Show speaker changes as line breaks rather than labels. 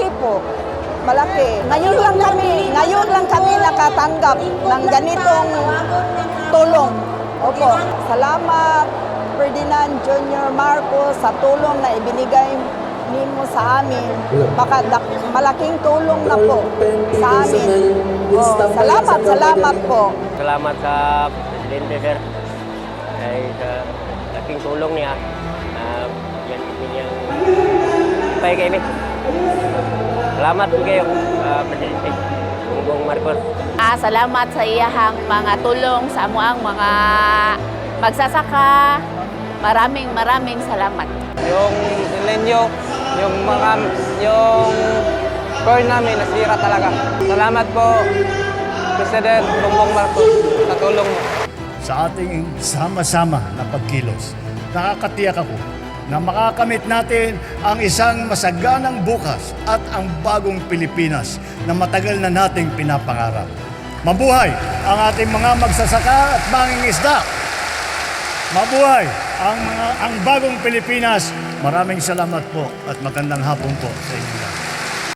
Malaki po. Malaki. Ngayon lang kami, ngayon lang kami nakatanggap ng ganitong tulong. Opo. Salamat Ferdinand Junior Marcos sa tulong na ibinigay nimo sa amin. Baka malaking tulong na po sa amin. Oh, salamat, salamat po.
Salamat sa Presidente, sir. Dahil sa laking tulong niya, uh, yan ninyang pay kay Salamat po kayo, uh, Presidente Bongbong Marcos.
Ah, salamat sa iyahang mga tulong sa amuang mga magsasaka. Maraming maraming salamat.
Yung inlenyo, yung mga, yung core namin nasira talaga. Salamat po, President Bongbong Marcos, sa tulong mo.
sa ating sama-sama na pagkilos. Nakakatiyak ako na makakamit natin ang isang masaganang bukas at ang bagong Pilipinas na matagal na nating pinapangarap. Mabuhay ang ating mga magsasaka at mangingisda. Mabuhay ang mga ang bagong Pilipinas. Maraming salamat po at magandang hapon po sa inyo.